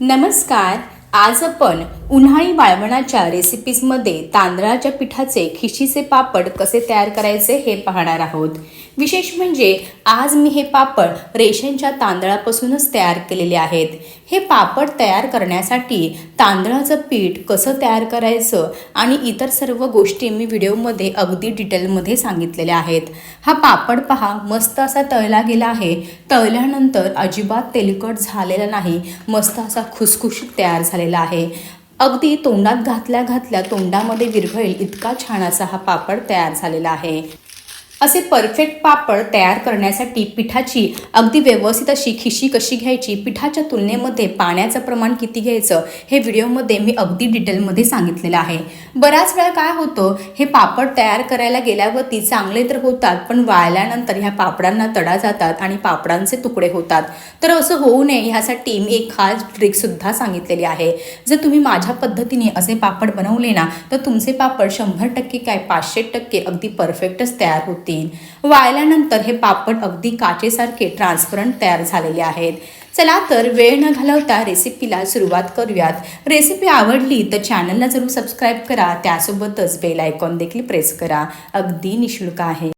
नमस्कार आज आपण उन्हाळी वाळवणाच्या रेसिपीजमध्ये तांदळाच्या पिठाचे खिशीचे पापड कसे तयार करायचे हे पाहणार आहोत. विशेष म्हणजे आज मी हे पापड रेशनच्या तांदळापासूनच तयार केलेले आहेत. हे पापड तयार करण्यासाठी तांदळाचं पीठ कसं तयार करायचं आणि इतर सर्व गोष्टी मी व्हिडिओमध्ये अगदी डिटेलमध्ये सांगितलेल्या आहेत. हा पापड पहा मस्त असा तळला गेला आहे. तळल्यानंतर अजिबात तेलकट झालेला नाही मस्त असा खुसखुशीत तयार झालेला आहे. अगदी तोंडात घातल्या घातल्या तोंडामध्ये विरघळेल इतका छान असा हा पापड तयार झालेला आहे. असे परफेक्ट पापड तयार करण्यासाठी पिठाची अगदी व्यवस्थित अशी खिशी कशी घ्यायची? पिठाच्या तुलनेमध्ये पाण्याचं प्रमाण किती घ्यायचं? हे व्हिडिओमध्ये मी अगदी डिटेलमध्ये सांगितलेलं आहे. बऱ्याच वेळा काय होतं हे पापड तयार करायला गेल्यावरती चांगले तर होतात पण वाळल्यानंतर ह्या पापडांना तडा जातात आणि पापडांचे तुकडे होतात. तर असं होऊ नये ह्यासाठी मी एक खास ट्रिकसुद्धा सांगितलेली आहे. जर तुम्ही माझ्या पद्धतीने असे पापड बनवले ना तर तुमचे पापड शंभर टक्के काय पाचशे टक्के अगदी परफेक्टच तयार होतील. वाळल्यानंतर हे पापड अगदी काचेसारखे ट्रान्सपरंट तयार झालेले आहेत. चला तर वेळ न घालवता रेसिपीला सुरुवात करूयात. रेसिपी आवडली तर चॅनलला जरूर सबस्क्राईब करा. त्यासोबतच बेल आयकॉन देखील प्रेस करा. अगदी निशुल्क आहे.